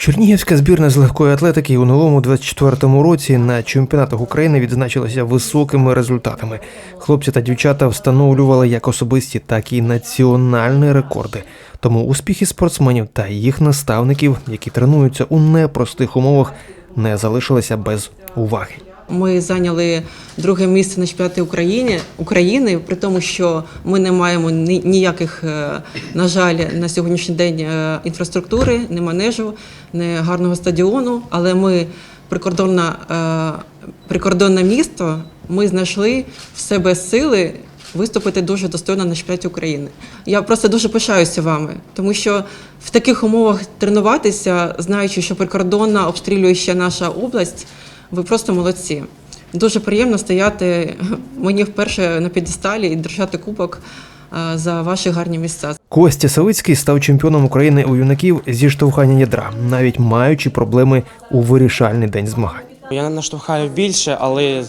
Чернігівська збірна з легкої атлетики у новому 24-му році на чемпіонатах України відзначилася високими результатами. Хлопці та дівчата встановлювали як особисті, так і національні рекорди. Тому успіхи спортсменів та їх наставників, які тренуються у непростих умовах, не залишилися без уваги. Ми зайняли друге місце на чемпіонаті України, України, при тому, що ми не маємо ніяких, е, на жаль, на сьогоднішній день е, інфраструктури, ні манежу, ні гарного стадіону. Але ми прикордонна, е, прикордонне місто. Ми знайшли в себе сили виступити дуже достойно на чемпіонаті України. Я просто дуже пишаюся вами, тому що в таких умовах тренуватися, знаючи, що прикордонна обстрілює ще наша область. Ви просто молодці. Дуже приємно стояти мені вперше на підесталі і держати кубок е, за ваші гарні місця. Костя Савицький став чемпіоном України у юнаків зі штовхання ядра, навіть маючи проблеми у вирішальний день змагань. Я не наштовхаю більше, але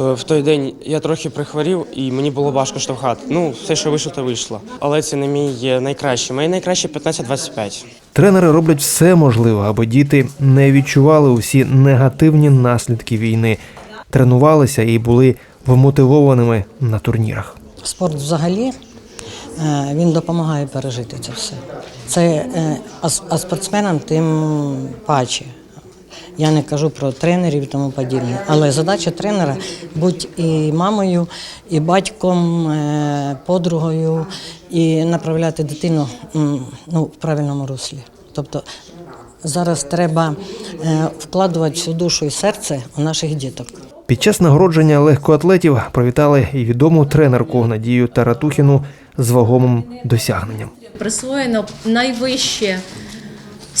в той день я трохи прихворів і мені було важко штовхати. Ну, все, що вийшло, то вийшло. Але це не мій е, найкращий. Мої найкраще 15-25. Тренери роблять все можливе, аби діти не відчували усі негативні наслідки війни, тренувалися і були вмотивованими на турнірах. Спорт взагалі е, він допомагає пережити це все. Це е, а спортсменам тим паче. Я не кажу про тренерів і тому подібне. Але задача тренера бути і мамою, і батьком, е, подругою, і направляти дитину ну, в правильному руслі. Тобто зараз треба е, вкладувати всю душу і серце у наших діток. Під час нагородження легкоатлетів привітали і відому тренерку Надію Таратухіну з вагомим досягненням. присвоєно найвище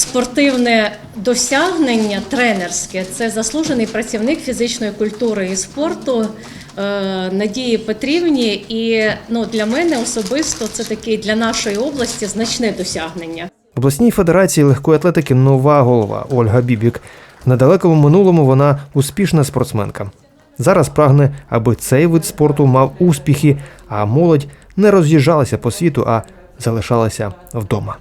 спортивне досягнення тренерське. Це заслужений працівник фізичної культури і спорту е, Надії Петрівні. І ну, для мене особисто це таке для нашої області значне досягнення. Обласній федерації легкої атлетики нова голова Ольга Бібік. В недалекому минулому вона успішна спортсменка. Зараз прагне, аби цей вид спорту мав успіхи, а молодь не роз'їжджалася по світу, а залишалася вдома.